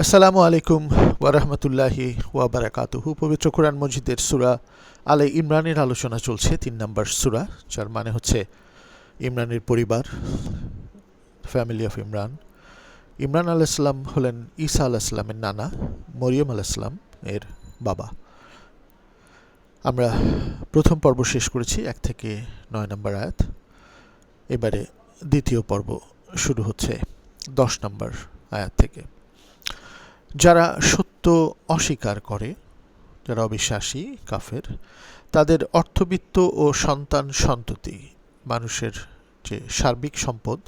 আসসালামু আলাইকুম ওয়ারহমতুল্লাহি ওয়াবারাকাতুহু। পবিত্র কোরআন মজিদের সুরা আলে ইমরানের আলোচনা চলছে, তিন নম্বর সুরা, যার মানে হচ্ছে ইমরানের পরিবার ফ্যামিলি অফ ইমরান। ইমরান আলাইসলাম হলেন ঈসা আলাইসলামের নানা, মরিয়ম আলাইসলাম এর বাবা। আমরা প্রথম পর্ব শেষ করেছি, এক থেকে নয় নম্বর আয়াত। এবারে দ্বিতীয় পর্ব শুরু হচ্ছে দশ নম্বর আয়াত থেকে। যারা সত্য অস্বীকার করে, যারা অবিশ্বাসী, কাফের, তাদের অর্থবিত্ত ও সন্তান সন্ততি, মানুষের যে সার্বিক সম্পদ,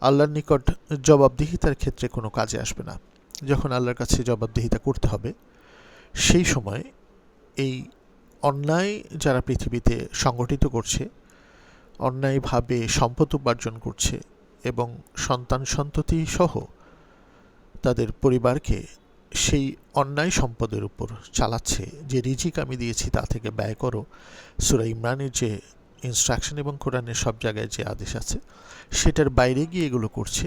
আল্লাহর নিকট জবাবদিহিতার ক্ষেত্রে কোনো কাজে আসবে না। যখন আল্লাহর কাছে জবাবদিহিতা করতে হবে, সেই সময় এই অন্যায় যারা পৃথিবীতে সংগঠিত করছে, অন্যায়ভাবে সম্পদ উপার্জন করছে এবং সন্তান সন্ততি সহ তাদের পরিবারকে সেই অন্যায় সম্পদের উপর চালাচ্ছে। যে রিজিক আমি দিয়েছি তা থেকে ব্যয় করো। সুরা ইমরানের যে ইনস্ট্রাকশন এবং কোরআনের সব জায়গায় যে আদেশ আছে, সেটার বাইরে গিয়ে এগুলো করছে।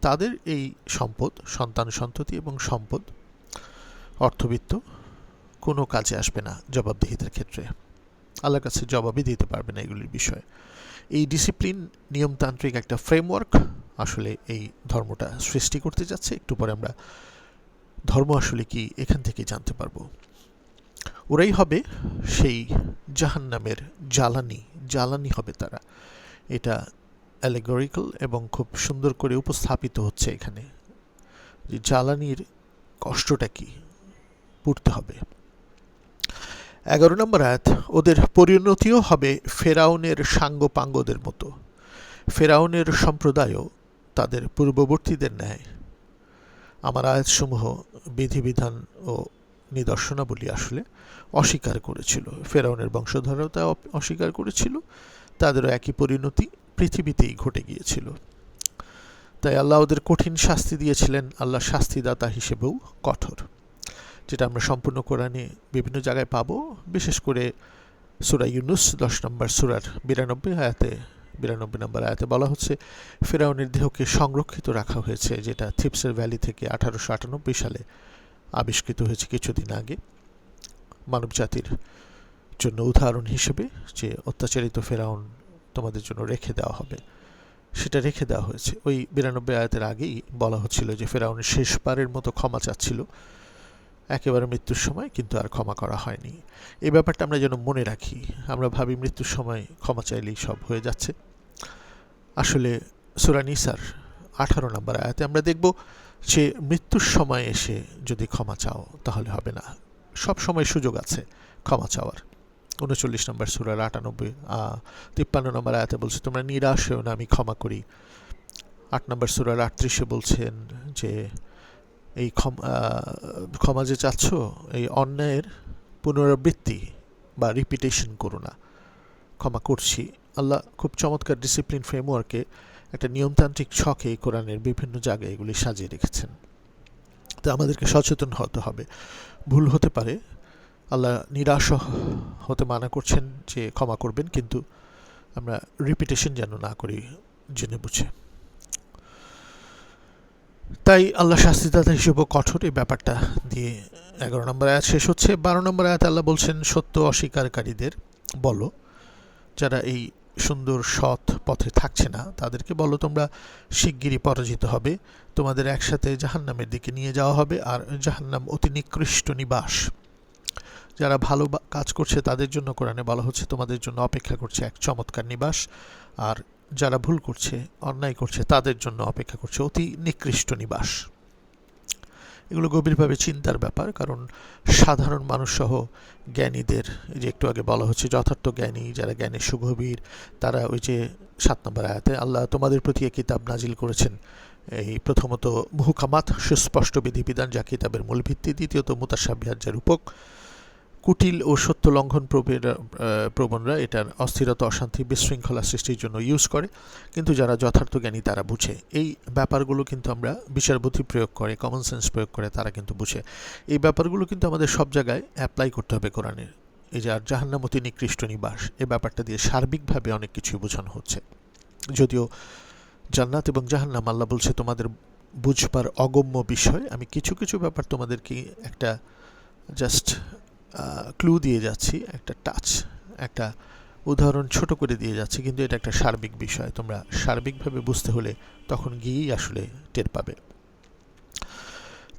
তাদের এই সম্পদ, সন্তান সন্ততি এবং সম্পদ, অর্থবিত্ত, কোনো কাজে আসবে না জবাবদিহিতার ক্ষেত্রে। আল্লাহর কাছে জবাবই দিতে পারবে না এগুলির বিষয়ে। এই ডিসিপ্লিন নিয়মতান্ত্রিক একটা ফ্রেমওয়ার্ক আসলে এই ধর্মটা সৃষ্টি করতে যাচ্ছে। একটু পরে আমরা ধর্ম আসলে কি এখান থেকে জানতে পারব। ওরাই হবে সেই জাহান্নামের জ্বালানি। জ্বালানি হবে তারা। এটা অ্যালেগরিক্যাল এবং খুব সুন্দর করে উপস্থাপিত হচ্ছে এখানে। যে জ্বালানির কষ্টটা কি? পড়তে হবে। এগারো নম্বর আয়াত, ওদের পরিণতিও হবে ফেরাউনের সাঙ্গপাঙ্গদের মতো। ফেরাউনের সম্প্রদায়ও তাদের পূর্ববর্তীদের ন্যায়। আমার আয়াতসমূহ বিধিবিধান ও নিদর্শনাবলী আসলে অস্বীকার করেছিল। ফেরাউনের বংশধরও তা অস্বীকার করেছিল। তাদেরও একই পরিণতি পৃথিবীতেই ঘটে গিয়েছিল। তাই আল্লাহ ওদের কঠিন শাস্তি দিয়েছিলেন। আল্লাহ শাস্তিদাতা হিসেবেও কঠোর। যেটা আমরা সম্পূর্ণ কোরআনে বিভিন্ন জায়গায় পাবো। বিশেষ করে সুরা ইউনুস, দশ নম্বর সুরার বিরানব্বই আয়াতে বিরানব্বই নম্বর আয়াতে বলা হচ্ছে, ফেরাউনের দেহকে সংরক্ষিত রাখা হয়েছে, যেটা থিপসের ভ্যালি থেকে আঠারোশো আটানব্বই সালে আবিষ্কৃত হয়েছে কিছুদিন আগে। মানব জাতির জন্য উদাহরণ হিসেবে যে অত্যাচারিত ফেরাউন তোমাদের জন্য রেখে দেওয়া হবে, সেটা রেখে দেওয়া হয়েছে। ওই বিরানব্বই আয়াতের আগেই বলা হচ্ছিল যে, ফেরাউন শেষবারের মতো ক্ষমা চাচ্ছিল। একেবারে মৃত্যুর সময় কিন্তু আর ক্ষমা করা হয়নি। এই ব্যাপারটা আমরা যেন মনে রাখি। আমরা ভাবি মৃত্যুর সময় ক্ষমা চাইলেই সব হয়ে যাচ্ছে। আসলে সুরানিসার আঠারো নম্বর আয়াতে আমরা দেখব যে মৃত্যুর সময় এসে যদি ক্ষমা চাও, তাহলে হবে না। সব সময় সুযোগ আছে ক্ষমা চাওয়ার। উনচল্লিশ নম্বর সুরার আটানব্বই তিপ্পান্ন নম্বর আয়াতে বলছে, তোমরা নিরাশ হয়েও না, আমি ক্ষমা করি। আট নম্বর সুরার আটত্রিশে বলছেন যে এই ক্ষমা যে চাচ্ছ, এই অন্যায়ের পুনরাবৃত্তি বা রিপিটেশন করো না। ক্ষমা করছি। আল্লাহ খুব চমৎকার ডিসিপ্লিন ফ্রেমওয়ার্কে একটা নিয়মতান্ত্রিক ছকে কোরআনের বিভিন্ন জায়গায় এগুলি সাজিয়ে রেখেছেন। তো আমাদেরকে সচেতন হতে হবে। ভুল হতে পারে। আল্লাহ নিরাশ হতে মানা করছেন যে ক্ষমা করবেন, কিন্তু আমরা রিপিটেশন যেন না করি, জেনে বুঝে। তাই আল্লাহ শাস্তিদাতা হিসেবে কঠোর এই ব্যাপারটা দিয়ে এগারো নম্বর আয়াত শেষ হচ্ছে। বারো নম্বর আয়াত আল্লাহ বলছেন, সত্য অস্বীকারীদের বলো। যারা এই সুন্দর সৎ পথে থাকছে না, তাদেরকে বলো তোমরা শিগগিরই পরাজিত হবে। তোমাদের একসাথে জাহান্নামের দিকে নিয়ে যাওয়া হবে আর জাহান্নাম অতি নিকৃষ্ট নিবাস। যারা ভালো কাজ করছে তাদের জন্য কোরআনে বলা হচ্ছে, তোমাদের জন্য অপেক্ষা করছে এক চমৎকার নিবাস। আর যারা ভুল করছে, অন্যায় করছে, তাদের জন্য অপেক্ষা করছে। অতি নিকৃষ্ট নিবাস। এগুলো গভীরভাবে চিন্তার ব্যাপার, কারণ সাধারণ মানুষসহ জ্ঞানীদের যে একটু আগে বলা হচ্ছে যথার্থ জ্ঞানী, যারা জ্ঞানের সুগভীর, তারা ওই যে সাত নম্বর আয়াতে, আল্লাহ তোমাদের প্রতি এ কিতাব নাজিল করেছেন। এই প্রথমত, মুহুকামাত সুস্পষ্ট বিধিবিধান, যা কিতাবের মূল ভিত্তি। দ্বিতীয়ত মুতাসাবিহার যার রূপক। কুটিল ও সত্য লঙ্ঘন প্রবণরা এটার অস্থিরতা অশান্তি বিশৃঙ্খলা সৃষ্টির জন্য ইউজ করে। কিন্তু যারা যথার্থ জ্ঞানী তারা বুঝে। এই ব্যাপারগুলো কিন্তু আমরা বিচার বুদ্ধি প্রয়োগ করে কমন সেন্স প্রয়োগ করে তারা কিন্তু বুঝে। এই ব্যাপারগুলো কিন্তু আমাদের সব জায়গায় অ্যাপ্লাই করতে হবে কোরআনের এই যে, আর জাহান্নামতি নিকৃষ্ট নিবাস এই ব্যাপারটা দিয়ে সার্বিকভাবে অনেক কিছুই বোঝানো হচ্ছে। যদিও জান্নাত এবং জাহান্নাম, আল্লাহ বলছে, তোমাদের বুঝবার অগম্য বিষয়। আমি কিছু কিছু ব্যাপার তোমাদেরকে একটা জাস্ট ক্লু দিয়ে যাচ্ছি, একটা টাচ একটা উদাহরণ ছোট করে দিয়ে যাচ্ছি, কিন্তু এটা একটা সার্বিক বিষয়। তোমরা সার্বিকভাবে বুঝতে হলে তখন গিয়েই আসলে টের পাবে।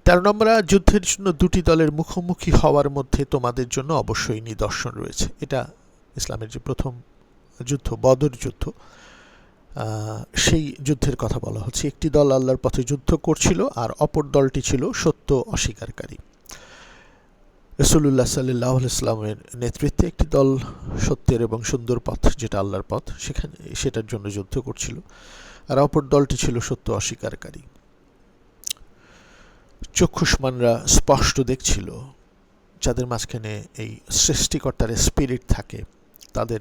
তেরো নম্বর, যুদ্ধের জন্য দুটি দলের মুখোমুখি হওয়ার মধ্যে তোমাদের জন্য অবশ্যই নিদর্শন রয়েছে। এটা ইসলামের যে প্রথম যুদ্ধ, বদর যুদ্ধ সেই যুদ্ধের কথা বলা হচ্ছে। একটি দল আল্লাহর পথে যুদ্ধ করছিল আর অপর দলটি ছিল সত্য অস্বীকারী। রসুল্লাহ সাল্লাহ ইসলামের নেতৃত্বে একটি দল সত্যের এবং সুন্দর পথ, যেটা আল্লাহর পথ, সেখানে সেটার জন্য যুদ্ধ করছিল। আর অপর দলটি ছিল সত্য অস্বীকারী। চক্ষুষ্মানরা স্পষ্ট দেখছিল যাদের মাঝখানে এই সৃষ্টিকর্তার স্পিরিট থাকে, তাদের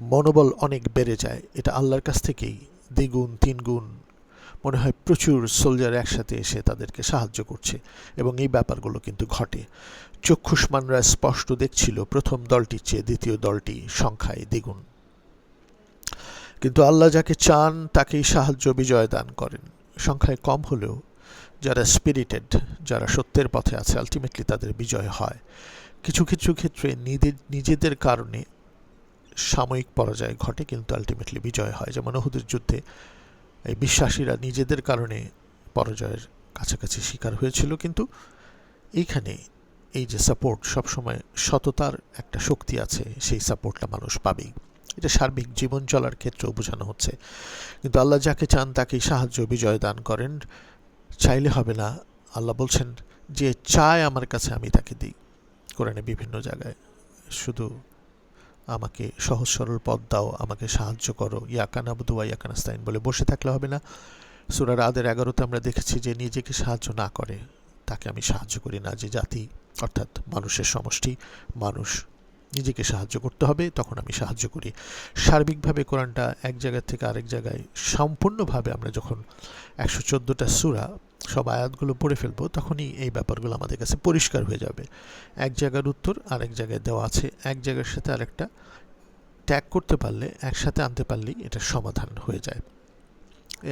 মনোবল অনেক বেড়ে যায়। এটা আল্লাহর কাছ থেকেই দ্বিগুণ, তিনগুণ মনে হয় প্রচুর সোলজার একসাথে এসে তাদেরকে সাহায্য করছে এবং এই ব্যাপারগুলো কিন্তু ঘটে। চক্ষুষ্মানরা স্পষ্ট দেখছিল প্রথম দলটির চেয়ে দ্বিতীয় দলটি সংখ্যায় দ্বিগুণ। কিন্তু আল্লাহ যাকে চান তাকেই সাহায্য বিজয় দান করেন। সংখ্যায় কম হলেও যারা স্পিরিটেড যারা সত্যের পথে আছে আলটিমেটলি তাদের বিজয় হয়। কিছু কিছু ক্ষেত্রে নিজেদের নিজেদের কারণে সাময়িক পরাজয় ঘটে কিন্তু আলটিমেটলি বিজয় হয়। যেমন ওহুদের যুদ্ধে এই বিশ্বাসীরা নিজেদের কারণে পরাজয়ের কাছাকাছি শিকার হয়েছিল, কিন্তু এইখানে এই যে সাপোর্ট সবসময় সততার একটা শক্তি আছে, সেই সাপোর্টটা মানুষ পাবেই। এটা সার্বিক জীবন চলার ক্ষেত্রেও বোঝানো হচ্ছে। কিন্তু আল্লাহ যাকে চান, তাকেই সাহায্য, বিজয় দান করেন। চাইলে হবে না। আল্লাহ বলছেন, যে চায় আমার কাছে, আমি তাকে দিই। কোরআনে বিভিন্ন জায়গায় শুধু আমাকে সহজ সরল পথ দাও, আমাকে সাহায্য করো। ইয়াকান আবুদুয়া ইয়াকানাস্তাইন বলে বসে থাকলে হবে না। সুরার আদের এগারোতে আমরা দেখেছি যে নিজেকে সাহায্য না করে, তাকে আমি সাহায্য করি না। যে জাতি অর্থাৎ মানুষের সমষ্টি, মানুষ নিজেকে সাহায্য করতে হবে, তখন আমি সাহায্য করি। সার্বিকভাবে কোরআনটা এক জায়গা থেকে আরেক জায়গায় সম্পূর্ণভাবে আমরা যখন একশো চোদ্দোটা সুরা সব আয়াতগুলো পড়ে ফেলব, তখনই এই ব্যাপারগুলো আমাদের কাছে পরিষ্কার হয়ে যাবে। এক জায়গার উত্তর, আরেক জায়গায় দেওয়া আছে। এক জায়গার সাথে আরেকটা ট্যাগ করতে পারলে, একসাথে আনতে পারলেই এটা সমাধান হয়ে যায়।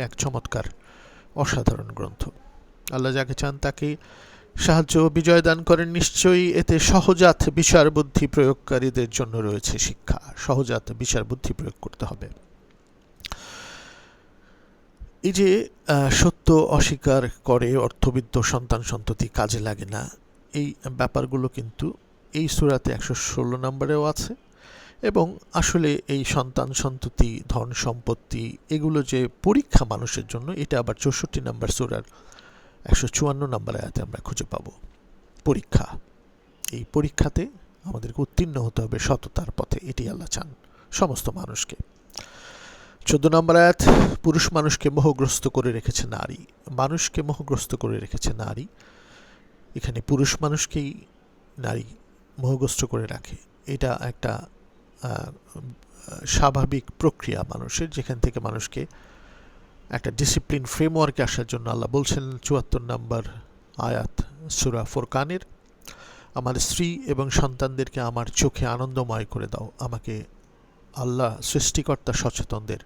এক চমৎকার, অসাধারণ গ্রন্থ। আল্লাহ যাকে চান তাকে সাহায্য বিজয় দান করেন। নিশ্চয়ই এতে সহজাত বিচার বুদ্ধি প্রয়োগকারীদের জন্য রয়েছে শিক্ষা। সহজাত বিচার বুদ্ধি প্রয়োগ করতে হবে। এই যে সত্য অস্বীকার করে অর্থবিদ্য সন্তান সন্ততি কাজে লাগে না, এই ব্যাপারগুলো কিন্তু এই সুরাতে একশো ষোলো নম্বরেও আছে এবং আসলে এই সন্তান সন্ততি, ধন সম্পত্তি এগুলো যে পরীক্ষা মানুষের জন্য, এটা আবার চৌষট্টি নম্বর সুরার একশো চুয়ান্ন নম্বর আয়াতে আমরা খুঁজে পাব। পরীক্ষা, এই পরীক্ষাতে আমাদেরকে উত্তীর্ণ হতে হবে সততার পথে এটি আল্লাহ চান সমস্ত মানুষকে। চোদ্দ নম্বর আয়াত, পুরুষ মানুষকে মোহগ্রস্ত করে রেখেছে নারী। মানুষকে মোহগ্রস্ত করে রেখেছে নারী। এখানে পুরুষ মানুষকেই নারী মোহগ্রস্ত করে রাখে। এটা একটা স্বাভাবিক প্রক্রিয়া মানুষের, যেখান থেকে মানুষকে একটা ডিসিপ্লিন ফ্রেমওয়ার্কে আসার জন্য আল্লাহ বলছেন, চুয়াত্তর নম্বর আয়াত, সুরা ফোরকানের, আমার স্ত্রী এবং সন্তানদেরকে আমার চোখে আনন্দময় করে দাও। আমাকে আল্লাহ সৃষ্টিকর্তা সচেতনদের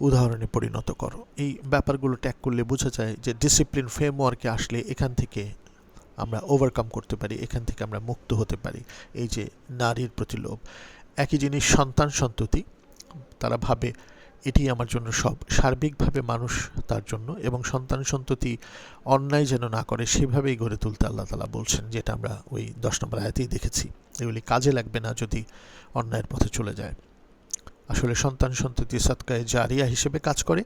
উদাহরণে পরিণত করো। এই ব্যাপারগুলো ট্যাগ করলে বোঝা যায় যে ডিসিপ্লিন ফ্রেমওয়ার্কে আসলে এখান থেকে আমরা ওভারকাম করতে পারি, এখান থেকে আমরা মুক্ত হতে পারি। এই যে নারীর প্রতি লোভ। একই জিনিস সন্তান সন্ততি তারা ভাবে এটি আমার জন্য সব। সার্বিকভাবে মানুষ তার জন্য এবং সন্তান সন্ততি অন্যায় যেন না করে সেভাবেই গড়ে তুলতে আল্লাহ তালা বলছেন, যেটা আমরা ওই দশ নম্বর আয়াতেই দেখেছি। এগুলি কাজে লাগবে না যদি অন্যায়ের পথে চলে যায়। আসলে সন্তান সন্ততি সৎকায় জারিয়া হিসেবে কাজ করে,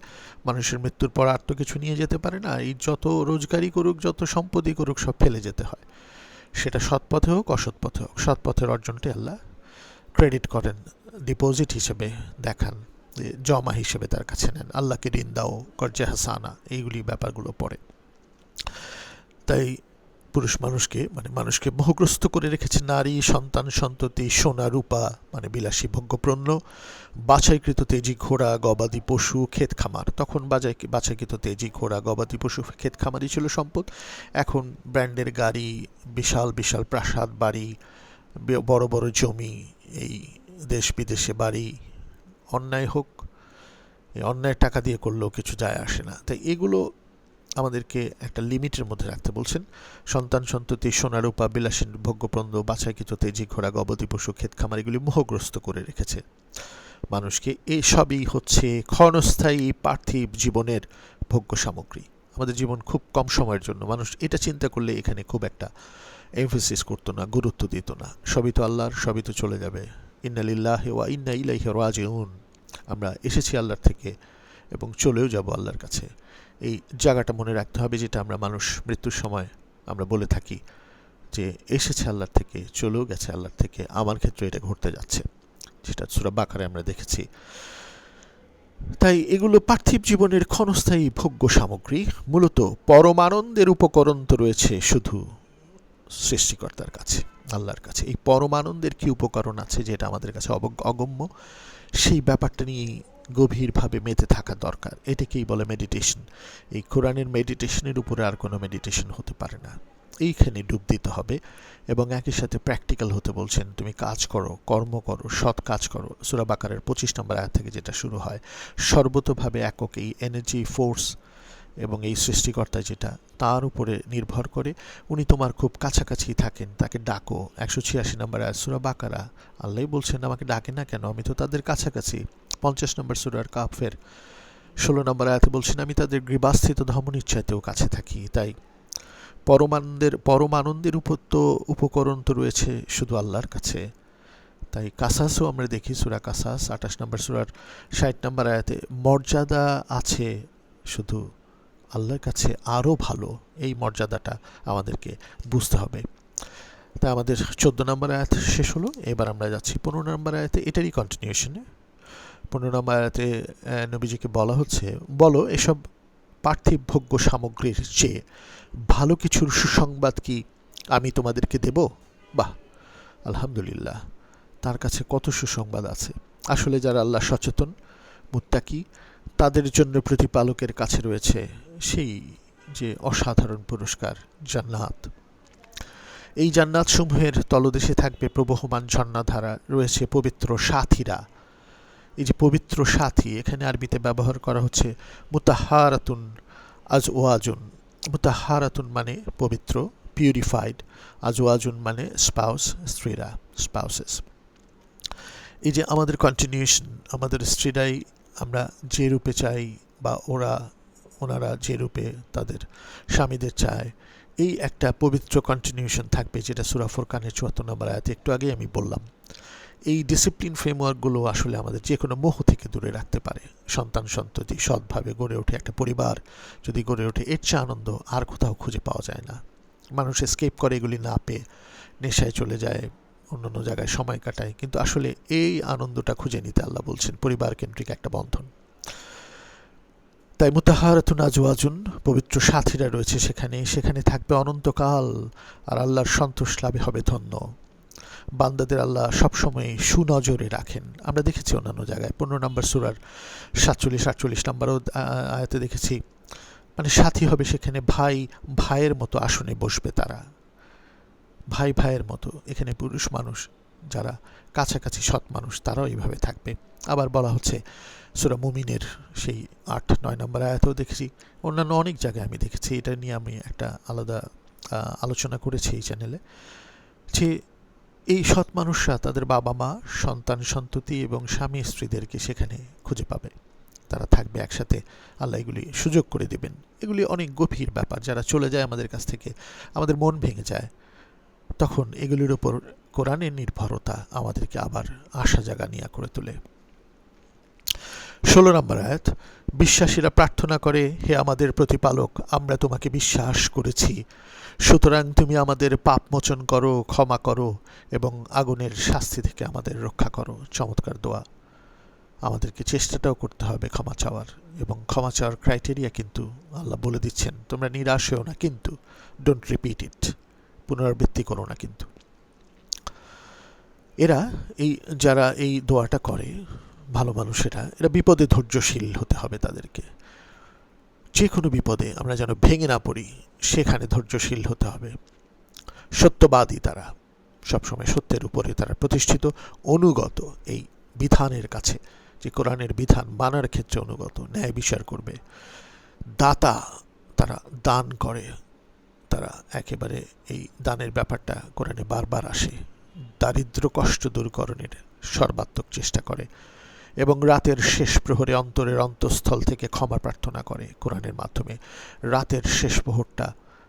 মানুষের মৃত্যুর পর আর তো কিছু নিয়ে যেতে পারে না, এই যত রোজগারি করুক, যত সম্পত্তি করুক, সব ফেলে যেতে হয়। সেটা সৎ পথে হোক, অসৎ পথে হোক, সৎ পথের অর্জনটি আল্লাহ ক্রেডিট করেন ডিপোজিট হিসেবে দেখান। জমা হিসেবে তার কাছে নেন। আল্লাহকে ঋণ দাও, কর্জে হাসানা, এইগুলি ব্যাপারগুলো পড়ে। তাই পুরুষ মানুষকে মানে মানুষকে মোহগ্রস্ত করে রেখেছে। নারী, সন্তান, সন্ততি, সোনা, রূপা মানে বিলাসী ভোগ্যপ্রণ্য বাছাইকৃত তেজি ঘোড়া, গবাদি পশু, ক্ষেত খামার। তখন বাজাই, বাছাইকৃত তেজি ঘোড়া, গবাদি পশু, ক্ষেত খামারই ছিল সম্পদ। এখন ব্র্যান্ডের গাড়ি, বিশাল বিশাল প্রাসাদ বাড়ি বড় বড় জমি, এই দেশ বিদেশে বাড়ি অন্যায় হোক অন্যায় টাকা দিয়ে করলেও কিছু যায় আসে না। তাই এগুলো আমাদেরকে একটা লিমিটের মধ্যে রাখতে বলছেন। সন্তান সন্ততি, সোনারূপা, বিলাসীন ভোগ্যপ্রন্দ বাছাইকৃত তেজি, ঘোড়া গবতী পশু, ক্ষেত খামার, এগুলি মোহগ্রস্ত করে রেখেছে। মানুষকে এই সবই হচ্ছে ক্ষণস্থায়ী পার্থিব জীবনের ভোগ্য সামগ্রী। আমাদের জীবন খুব কম সময়ের জন্য। মানুষ এটা চিন্তা করলে এখানে খুব একটা এমফেসিস করতো না, গুরুত্ব দিত না। সবই তো আল্লাহর, সবই তো চলে যাবে। ইন্নালিল্লাহ ওয়া ইন্না ইলাইহি রাজিউন। আমরা এসেছি আল্লাহর থেকে এবং চলেও যাব আল্লাহর কাছে। এই জায়গাটা মনে রাখতে হবে যেটা আমরা মানুষ মৃত্যুর সময় আমরা বলে থাকি যে এসেছে আল্লাহর থেকে, চলেও গেছে আল্লাহর থেকে, আমার ক্ষেত্রে এটা ঘটতে যাচ্ছে সেটা সুরা বাকারে আমরা দেখেছি। তাই এগুলো পার্থিব জীবনের ক্ষণস্থায়ী ভোগ্য সামগ্রী, মূলত পরমানন্দের উপকরণ তো রয়েছে শুধু সৃষ্টিকর্তার কাছে। আল্লাহর কাছে। এই পরমানন্দের কি উপকরণ আছে যেটা আমাদের কাছে অগম্য? সেই ব্যাপারটা নিয়েই গভীরভাবে মেতে থাকা দরকার। এটাকেই বলে মেডিটেশন এই কোরআনের মেডিটেশনের উপরে আর কোনো মেডিটেশন হতে পারে না। এইখানে ডুব দিতে হবে এবং একই সাথে প্র্যাকটিক্যাল হতে বলছেন, তুমি কাজ করো, কর্ম করো, সৎ কাজ করো। সুরাবাকারের পঁচিশ নম্বর আয় থেকে যেটা শুরু হয়, সর্বতভাবে একক এই এনার্জি ফোর্স এবং এই সৃষ্টিকর্তা যেটা, তার উপরে নির্ভর করে উনি তোমার খুব কাছাকাছি থাকেন, তাকে ডাকো। একশো ছিয়াশি নম্বর সুরা বাকারা। আল্লাহ বলছেন, আমাকে ডাকে না কেন? আমি তো তাদের কাছাকাছি। পঞ্চাশ নম্বর সুরার কাফের। ষোলো নম্বর আয়াতে বলছেন, আমি তাদের গৃবাস্থিত ধমনিচ্ছাতেও কাছে থাকি। তাই পরমানন্দের পরমানন্দের উপর তো উপকরণ তো রয়েছে শুধু আল্লাহর কাছে। তাই কাসাসও আমরা দেখি সুরা কাসাস, আঠাশ নম্বর সুরার ষাট নম্বর আয়াতে, মর্যাদা আছে শুধু আল্লাহর কাছে আরও ভালো এই মর্যাদাটা আমাদেরকে বুঝতে হবে। তা আমাদের চোদ্দ নম্বর আয়াত শেষ হলো। এবার আমরা যাচ্ছি পনেরো নম্বর আয়াতে, এটারই কন্টিনিউশনে পনেরো নম্বর আয়াতে নবীজিকে বলা হচ্ছে, বলো, এসব পার্থিব ভোগ্য সামগ্রীর চেয়ে ভালো কিছুর সুসংবাদ কি আমি তোমাদেরকে দেব? বাহ, আলহামদুলিল্লাহ, তার কাছে কত সুসংবাদ আছে। আসলে যারা আল্লাহ সচেতন, মুত্তাকি, তাদের জন্য প্রতিপালকের কাছে রয়েছে সেই যে অসাধারণ পুরস্কার, জান্নাত। এই জান্নাত সমূহের তলদেশে থাকবে প্রবহমান ঝর্ণাধারা, রয়েছে পবিত্র সাথীরা। এই যে পবিত্র সাথী, এখানে আরবিতে ব্যবহার করা হচ্ছে মুতাহারাতুন আজ ওয়াজুন মুতাহারাতুন মানে পবিত্র পিউরিফাইড আজ ওয়াজুন মানে স্পাউস স্ত্রীরা স্পাউসেস এই যে আমাদের কন্টিনিউশন আমাদের স্ত্রীরাই আমরা যে রূপে চাই বা ওরা ওনারা যে রূপে তাদের স্বামীদের চায়, এই একটা পবিত্র কন্টিনিউশন থাকবে যেটা সুরাফর কানের চুয়াত্তর নম্বর আয়াতে একটু আগেই আমি বললাম। এই ডিসিপ্লিন ফ্রেমওয়ার্কগুলো আসলে আমাদের যে কোনো মোহ থেকে দূরে রাখতে পারে। সন্তান সন্ততি সৎভাবে গড়ে ওঠে একটা পরিবার, যদি গড়ে ওঠে এর চেয়ে আনন্দ আর কোথাও খুঁজে পাওয়া যায় না। মানুষ স্কেপ করে এগুলি না পেয়ে নেশায় চলে যায় অন্য অন্য জায়গায় সময় কাটায়, কিন্তু আসলে এই আনন্দটা খুঁজে নিতে আল্লাহ বলছেন পরিবার কেন্দ্রিক একটা বন্ধন। তাই মুতাহারাতুন আজওয়াজুন, পবিত্র সাথীরা রয়েছে সেখানে। সেখানে থাকবে অনন্তকাল আর আল্লাহর সন্তোষ লাভে হবে ধন্য। বান্দাদের আল্লাহ সবসময় সুনজরে রাখেন। আমরা দেখেছি অন্যান্য জায়গায়। পনেরো নম্বর সুরার সাতচল্লিশ, আটচল্লিশ নম্বরও আয়াতে দেখেছি মানে সাথী হবে সেখানে ভাই ভাইয়ের মতো আসনে বসবে তারা। ভাই ভাইয়ের মতো, এখানে পুরুষ মানুষ। যারা কাছাকাছি সৎ মানুষ, তারাও এইভাবে থাকবে। আবার বলা হচ্ছে, সুরা মুমিনের সেই আট, নয় নম্বর আয়াতেও দেখেছি, অন্যান্য অনেক জায়গায় আমি দেখেছি, এটা নিয়ে আমি একটা আলাদা আলোচনা করেছি এই চ্যানেলে যে এই সৎ মানুষরা তাদের বাবা মা, সন্তান সন্ততি এবং স্বামী স্ত্রীদেরকে সেখানে খুঁজে পাবে। তারা থাকবে একসাথে, আল্লাহ এগুলি সুযোগ করে দেবেন। এগুলি অনেক গভীর ব্যাপার, যারা চলে যায় আমাদের কাছ থেকে, আমাদের মন ভেঙে যায়, তখন এগুলির ওপর কোরআনের নির্ভরতা আমাদেরকে আবার আশা জাগা নিয়ে করে তোলে। ষোলো নম্বর আয়াত, বিশ্বাসীরা প্রার্থনা করে, হে আমাদের প্রতিপালক, আমরা তোমাকে বিশ্বাস করেছি। সুতরাং তুমি আমাদের পাপ মোচন করো, ক্ষমা করো এবং আগুনের শাস্তি থেকে আমাদের রক্ষা করো। চমৎকার দোয়া। আমাদেরকে চেষ্টাটাও করতে হবে ক্ষমা চাওয়ার এবং ক্ষমা চাওয়ার ক্রাইটেরিয়া কিন্তু আল্লাহ বলে দিচ্ছেন। তোমরা নিরাশ হও না কিন্তু ডোন্ট রিপিট ইট পুনরাবৃত্তি করো না কিন্তু। এরা এই, যারা এই দোয়াটা করে, ভালো মানুষেরা এরা বিপদে ধৈর্যশীল হতে হবে তাদেরকে। যে কোনো বিপদে আমরা যেন ভেঙে না পড়ি, সেখানে ধৈর্যশীল হতে হবে। সত্যবাদী তারা, সবসময় সত্যের উপরে তারা প্রতিষ্ঠিত, অনুগত এই বিধানের কাছে, যে কোরআনের বিধান মানার ক্ষেত্রে অনুগত, ন্যায় বিচার করবে। দাতা তারা দান করে, তারা একেবারে এই দানের ব্যাপারটা কোরআনে বারবার আসে। দারিদ্র কষ্ট দূরকরণের সর্বাত্মক চেষ্টা করে এবং রাতের শেষ প্রহরে অন্তরের অন্তঃস্থল থেকে ক্ষমা প্রার্থনা করে কোরআনের মাধ্যমে। রাতের শেষ প্রহরটা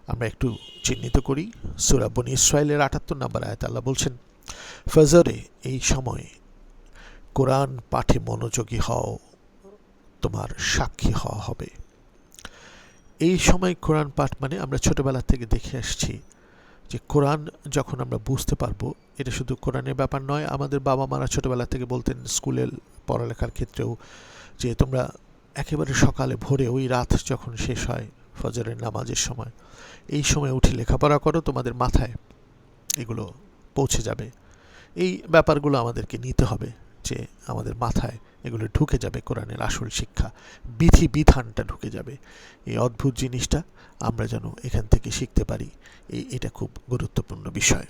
আমরা একটু চিহ্নিত করি। সুরা বনি ইসরায়েলের আটাত্তর নম্বর আয়াত আল্লাহ বলছেন, ফজরে এই সময়ে কোরআন পাঠে মনোযোগী হও, তোমার সাক্ষী হওয়া হবে। এই সময় কোরআন পাঠ মানে আমরা ছোটবেলা থেকে দেখে আসছি যে কোরআন যখন আমরা বুঝতে পারব, এটা শুধু কোরআনের ব্যাপার নয়, আমাদের বাবা মারা ছোটবেলা থেকে বলতেন স্কুলের পড়ালেখার ক্ষেত্রেও যে তোমরা একেবারে সকালে ভোরে ওই রাত যখন শেষ হয় ফজরের নামাজের সময়, এই সময় উঠে লেখাপড়া করো, তোমাদের মাথায় এগুলো পৌঁছে যাবে। এই ব্যাপারগুলো আমাদেরকে নিতে হবে যে আমাদের মাথায় এগুলো ঢুকে যাবে কোরআনের আসল শিক্ষা। বিধি বিধানটা ঢুকে যাবে। এই অদ্ভুত জিনিসটা আমরা যেন এখান থেকে শিখতে পারি, এই এটা খুব গুরুত্বপূর্ণ বিষয়।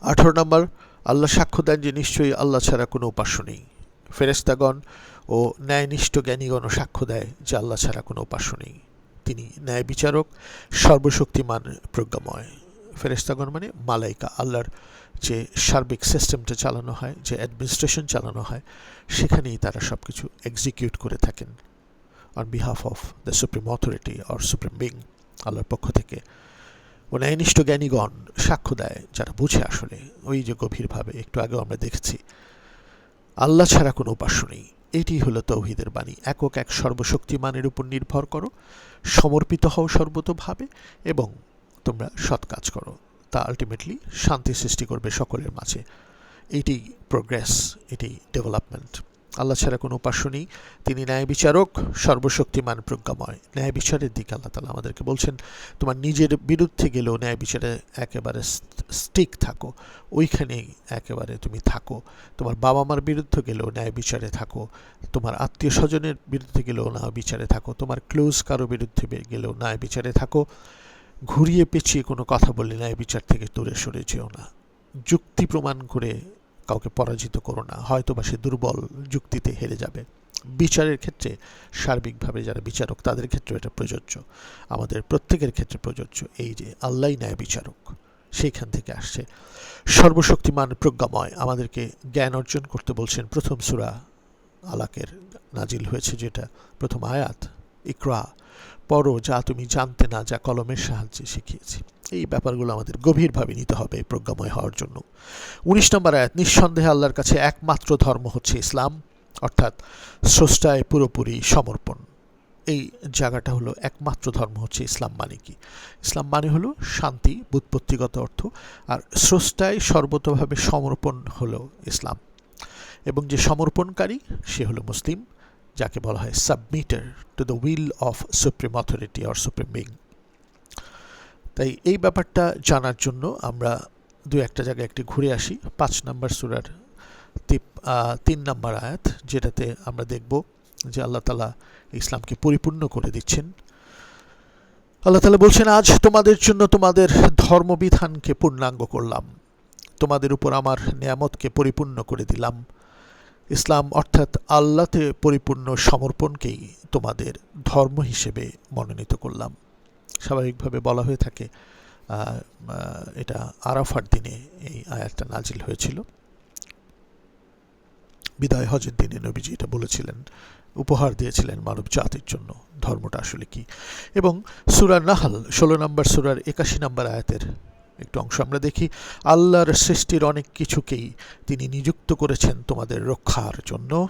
আঠারো নম্বর, আল্লাহ সাক্ষ্য দেন যে নিশ্চয়ই আল্লাহ ছাড়া কোনো উপাস্য নেই। ফেরেস্তাগণ ও ন্যায়নিষ্ঠ জ্ঞানীগণও সাক্ষ্য দেয় যে আল্লাহ ছাড়া কোনো উপাস্য নেই। তিনি ন্যায় বিচারক, সর্বশক্তিমান প্রজ্ঞাময়। ফেরেস্তাগণ মানে মালাইকা, আল্লাহর যে সার্বিক সিস্টেমটা চালানো হয়, যে অ্যাডমিনিস্ট্রেশন চালানো হয়, সেখানেই তারা সব কিছু এক্সিকিউট করে থাকেন। On behalf of the supreme authority or supreme being আল্লাহর পক্ষ থেকে। ও ন্যায়নিষ্ঠ জ্ঞানীগণ সাক্ষ্য দেয়, যারা বুঝে আসলে। ওই যে গভীরভাবে একটু আগেও আমরা দেখেছি। আল্লাহ ছাড়া কোনো উপাস্য নেই। এটি হলো তৌহিদের বাণী। একক এক সর্বশক্তিমানের উপর নির্ভর করো, সমর্পিত হও সর্বতভাবে এবং তোমরা সৎ কাজ করো। তা আলটিমেটলি শান্তি সৃষ্টি করবে সকলের মাঝে। এটি প্রোগ্রেস এটি ডেভেলপমেন্ট আল্লাহ ছাড়া কোনো উপাস্য নেই। তিনি ন্যায় বিচারক, সর্বশক্তিমান প্রজ্ঞাময়। ন্যায় বিচারের দিকে আল্লাহ তালা আমাদেরকে বলছেন, তোমার নিজের বিরুদ্ধে গেলেও ন্যায় বিচারে একেবারে স্টিক থাকো। ওইখানেই একেবারে তুমি থাকো। তোমার বাবা মার বিরুদ্ধে গেলেও ন্যায় বিচারে থাকো। তোমার আত্মীয় স্বজনের বিরুদ্ধে গেলেও ন্যায় বিচারে থাকো। তোমার ক্লোজ কারও বিরুদ্ধে গেলেও ন্যায় বিচারে থাকো। ঘুরিয়ে পেঁচিয়ে কোনো কথা বললে ন্যায় বিচার থেকে দূরে সরে যেও না। যুক্তি প্রমাণ করে কাউকে পরাজিত করো না হয়তো বা সে দুর্বল যুক্তিতে হেরে যাবে। বিচারের ক্ষেত্রে সার্বিকভাবে যারা বিচারক, তাদের ক্ষেত্রে এটা প্রযোজ্য। আমাদের প্রত্যেকের ক্ষেত্রে প্রযোজ্য এই যে আল্লাহ ন্যায় বিচারক, সেইখান থেকে আসছে। সর্বশক্তিমান প্রজ্ঞাময়, আমাদেরকে জ্ঞান অর্জন করতে বলছেন প্রথম সুরা আলাকের নাজিল হয়েছে যেটা, প্রথম আয়াত, ইকরা। পড়ো যা তুমি জানতে না, যা কলমের সাহায্যে শিখিয়েছি। এই ব্যাপারগুলো আমাদের গভীরভাবে নিতে হবে প্রজ্ঞাময় হওয়ার জন্য। উনিশ নম্বর আয়াত, নিঃসন্দেহে আল্লাহর কাছে একমাত্র ধর্ম হচ্ছে ইসলাম, অর্থাৎ স্রষ্টায় পুরোপুরি সমর্পণ। এই জায়গাটা হলো একমাত্র ধর্ম হচ্ছে ইসলাম মানে কি? ইসলাম মানে হলো শান্তি, বুৎপত্তিগত অর্থ, আর স্রষ্টায় সর্বতভাবে সমর্পণ হলো ইসলাম। এবং যে সমর্পণকারী, সে হলো মুসলিম। যাকে বলা হয় submitter to the will of supreme authority or supreme being. তাই এই ব্যাপারটা জানার জন্য আমরা দু একটা জায়গায় একটি ঘুরে আসি। পাঁচ নম্বর সুরার তিন নম্বর আয়াত, যেটাতে আমরা দেখব যে আল্লাহ তালা ইসলামকে পরিপূর্ণ করে দিচ্ছেন। আল্লাহ তালা বলছেন, আজ তোমাদের জন্য তোমাদের ধর্মবিধানকে পূর্ণাঙ্গ করলাম। তোমাদের উপর আমার নিয়ামতকে পরিপূর্ণ করে দিলাম। ইসলাম অর্থাৎ আল্লাতে পরিপূর্ণ সমর্পণকেই তোমাদের ধর্ম হিসেবে মনোনীত করলাম। স্বাভাবিকভাবে বলা হয়ে থাকে এটা আরাফার দিনে এই আয়াতটা নাজিল হয়েছিল। বিদায় হজের দিনে নবীজি এটা বলেছিলেন, উপহার দিয়েছিলেন মানব জাতির জন্য, ধর্মটা আসলে কি? এবং সুরার নাহাল, ষোলো নম্বর সুরার একাশি নম্বর আয়াতের একটু অংশ আমরা দেখি। আল্লাহর সৃষ্টির অনেক কিছুকেই তিনি নিযুক্ত করেছেন তোমাদের রক্ষার জন্য।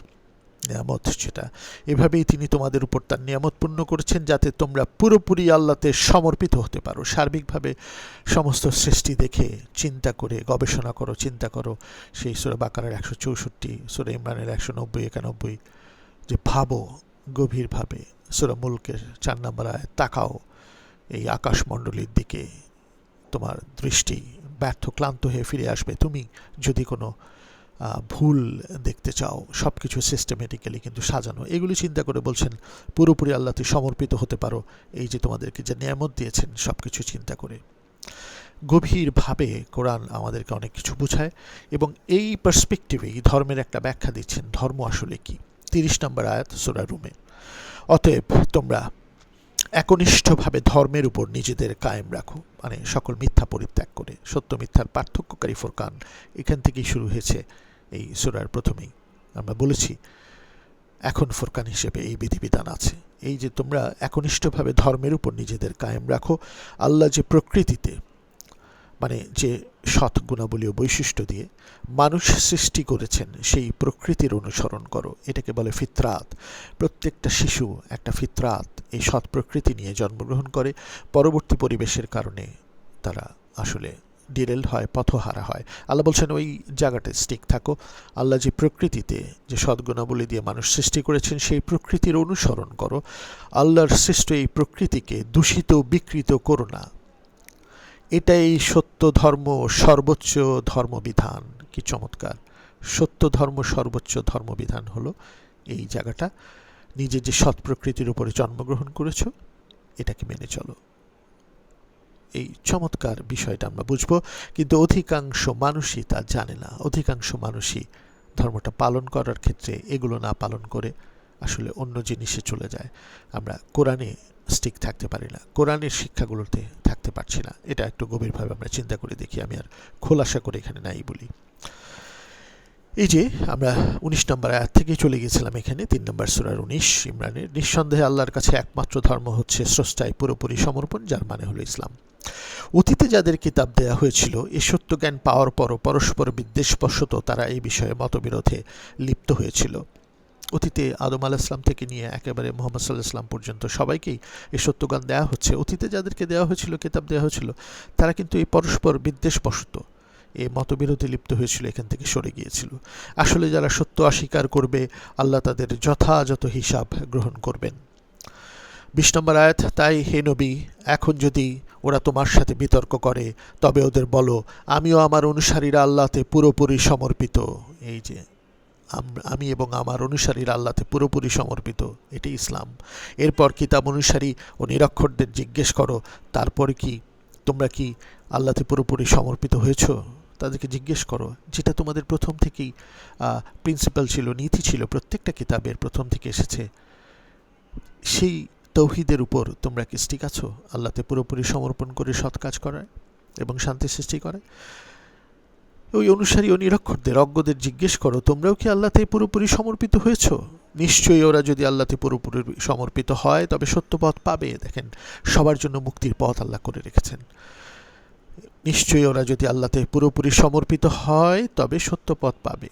নিয়ামত সেটা। এভাবেই তিনি তোমাদের উপর তার নিয়ামত পূর্ণ করেছেন যাতে তোমরা পুরোপুরি আল্লাতে সমর্পিত হতে পারো। সার্বিকভাবে সমস্ত সৃষ্টি দেখে চিন্তা করে, গবেষণা করো, চিন্তা করো। সেই সুরা বাকারের একশো চৌষট্টি, সুরা ইমরানের একশো নব্বই, একানব্বই, যে ভাবো গভীরভাবে। সুরা মুলকের চার নম্বর আয় তাকাও এই আকাশমণ্ডলীর দিকে। তোমার দৃষ্টি ব্যর্থ, ক্লান্ত হয়ে ফিরে আসবে। তুমি যদি কোনো ভুল দেখতে চাও সব কিছু সিস্টেমেটিক্যালি কিন্তু সাজানো। এগুলি চিন্তা করে বলছেন, পুরোপুরি আল্লাহতে সমর্পিত হতে পারো। এই যে তোমাদেরকে যে নিয়ামত দিয়েছেন সব কিছু চিন্তা করে। গভীরভাবে কোরআন আমাদেরকে অনেক কিছু বোঝায় এবং এই পার্সপেক্টিভেই ধর্মের একটা ব্যাখ্যা দিচ্ছেন। ধর্ম আসলে কি? তিরিশ নম্বর আয়াত, সোরা রুমে। অতএব তোমরা একনিষ্ঠভাবে ধর্মের উপর নিজেদের কায়েম রাখো। মানে সকল মিথ্যা পরিত্যাগ করে, সত্য মিথ্যার পার্থক্যকারী ফোরকান এখান থেকেই শুরু হয়েছে এই সুরার প্রথমেই। আমরা বলেছি, এখন ফোরকান হিসেবে এই বিধিবিধান আছে। এই যে তোমরা একনিষ্ঠভাবে ধর্মের উপর নিজেদের কায়েম রাখো, আল্লাহ যে প্রকৃতিতে মানে যে সৎ গুণাবলী ও বৈশিষ্ট্য দিয়ে মানুষ সৃষ্টি করেছেন, সেই প্রকৃতির অনুসরণ করো। এটাকে বলে ফিতরাত। প্রত্যেকটা শিশু একটা ফিতরাত, এই সৎ প্রকৃতি নিয়ে জন্মগ্রহণ করে। পরবর্তী পরিবেশের কারণে তারা আসলে ডিরেল হয়, পথহারা হয়। আল্লাহ বলছেন, ওই জায়গাটায় স্টিক থাকো। আল্লাহ যে প্রকৃতিতে যে সদ্গুণাবলী দিয়ে মানুষ সৃষ্টি করেছেন, সেই প্রকৃতির অনুসরণ করো। আল্লাহর সৃষ্ট এই প্রকৃতিকে দূষিত, বিকৃত করো না। এটাই সত্য ধর্ম, সর্বোচ্চ ধর্মবিধান। কি চমৎকার। সত্য ধর্ম, সর্বোচ্চ ধর্মবিধান হলো এই জায়গাটা। নিজের যে সৎ প্রকৃতির উপরে জন্মগ্রহণ করেছ, এটাকে মেনে চলো। এই চমৎকার বিষয়টা আমরা বুঝব। কিন্তু অধিকাংশ মানুষই তা জানে না। অধিকাংশ মানুষই ধর্মটা পালন করার ক্ষেত্রে এগুলো না পালন করে আসলে অন্য জিনিসে চলে যায়। আমরা কোরআনে স্টিক থাকতে পারি না। কোরআনের শিক্ষাগুলোতে থাকতে পারছি না। এটা একটু গভীরভাবে আমরা চিন্তা করে দেখি, আমি আর খোলাসা করে এখানে নাই বলি। এই যে আমরা উনিশ নম্বর আয়াত থেকেই চলে গেছিলাম এখানে, তিন নম্বর সুরার উনিশ ইমরানের। নিঃসন্দেহে আল্লাহর কাছে একমাত্র ধর্ম হচ্ছে স্রষ্টায় পুরোপুরি সমর্পণ, যার মানে হলো ইসলাম। অতীতে যাদের কিতাব দেয়া হয়েছিল, এ সত্য জ্ঞান পাওয়ার পরও পরস্পর বিদ্বেষবশত তারা এই বিষয়ে মতবিরোধে লিপ্ত হয়েছিল। অতীতে আদম আলাহ ইসলাম থেকে নিয়ে একেবারে মোহাম্মদ সাল্লাহ ইসলাম পর্যন্ত সবাইকেই এই সত্যগান দেওয়া হচ্ছে। অতীতে যাদেরকে দেওয়া হয়েছিল, কেতাব দেওয়া হয়েছিল, তারা কিন্তু এই পরস্পর বিদ্বেষ বিদ্বেষবশত এই মতবিরোধে লিপ্ত হয়েছিল, এখান থেকে সরে গিয়েছিল। আসলে যারা সত্য অস্বীকার করবে, আল্লাহ তাদের যথাযথ হিসাব গ্রহণ করবেন। বিশ নম্বর আয়াত, তাই হে নবী, এখন যদি ওরা তোমার সাথে বিতর্ক করে, তবে ওদের বলো, আমিও আমার অনুসারীরা আল্লাহতে পুরোপুরি সমর্পিত। এই যে আমি এবং আমার অনুসারীরা আল্লাহতে পুরোপুরি সমর্পিত, এটি ইসলাম। এরপর কিতাব অনুসারী ও নিরক্ষরদের জিজ্ঞেস করো, তারপরে কি? তোমরা কি আল্লাহতে পুরোপুরি সমর্পিত হয়েছ? তাদেরকে জিজ্ঞেস করো, যেটা তোমাদের প্রথম থেকেই প্রিন্সিপাল ছিল, নীতি ছিল, প্রত্যেকটা কিতাবের প্রথম থেকে এসেছে। সেই তৌহিদের উপর তোমরা কি স্টিক আছো? আল্লাহতে পুরোপুরি সমর্পণ করে সৎ কাজ করায় এবং শান্তি সৃষ্টি করে ওই অনুসারী ও নিরক্ষরদের অজ্ঞদের জিজ্ঞেস করো, তোমরাও কি আল্লাহতে পুরোপুরি সমর্পিত হয়েছ? নিশ্চয়ই ওরা যদি আল্লাহতে পুরোপুরি সমর্পিত হয়, তবে সত্য পথ পাবে। দেখেন, সবার জন্য মুক্তির পথ আল্লাহ করে রেখেছেন। নিশ্চয়ই ওরা যদি আল্লাহতে পুরোপুরি সমর্পিত হয়, তবে সত্য পথ পাবে।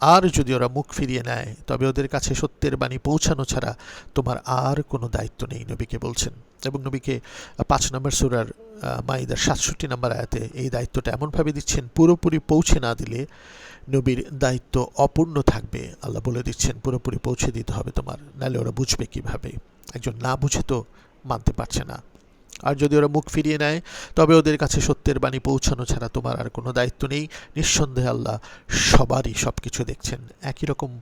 আর যদি ওরা মুখ ফিরিয়ে নেয়, তবে ওদের কাছে সত্যের বাণী পৌঁছানো ছাড়া তোমার আর কোনো দায়িত্ব নেই, নবীকে বলছেন। এবং নবীকে পাঁচ নম্বর সুরার মাইদার সাতষট্টি নম্বর আয়াতে এই দায়িত্বটা এমনভাবে দিচ্ছেন, পুরোপুরি পৌঁছে না দিলে নবীর দায়িত্ব অপূর্ণ থাকবে। আল্লাহ বলে দিচ্ছেন, পুরোপুরি পৌঁছে দিতে হবে তোমার, নাহলে ওরা বুঝবে কীভাবে। একজন না বুঝে তো মানতে পারছে না। আর যদি ওরা মুখ ফিরিয়ে নেয়, তবে ওদের কাছে সত্যের বাণী পৌঁছানো ছাড়া তোমার আর কোনো দায়িত্ব নেই। নিঃসন্দেহে আল্লাহ সবারই সব কিছু দেখছেন। একই রকম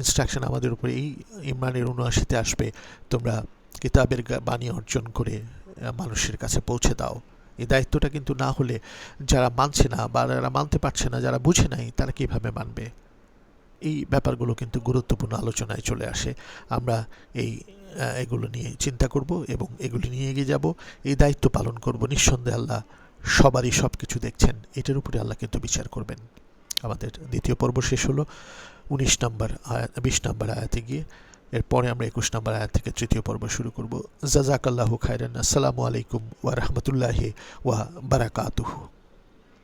ইনস্ট্রাকশন আমাদের উপরে এই ইমরানের উনআশিতে আসবে। তোমরা কিতাবের বাণী অর্জন করে মানুষের কাছে পৌঁছে দাও। এই দায়িত্বটা কিন্তু না হলে যারা মানছে না বা যারা মানতে পারছে না, যারা বুঝে নাই, তারা কীভাবে মানবে? এই ব্যাপারগুলো কিন্তু গুরুত্বপূর্ণ আলোচনায় চলে আসে। আমরা এই এগুলো নিয়ে চিন্তা করব এবং এগুলি নিয়ে এগিয়ে যাব। এই দায়িত্ব পালন করব। নিঃসন্দেহে আল্লাহ সবারই সব কিছু দেখছেন। এটার উপরে আল্লাহ কিন্তু বিচার করবেন। আমাদের দ্বিতীয় পর্ব শেষ হলো। উনিশ নম্বর আয়াত, বিশ নম্বর আয়াতে গিয়ে এরপরে আমরা একুশ নম্বর আয়াত থেকে তৃতীয় পর্ব শুরু করব। জাজাকাল্লাহু খায়রান। আসসালামু আলাইকুম ওয়া রাহমাতুল্লাহি ওয়া বারাকাতুহু।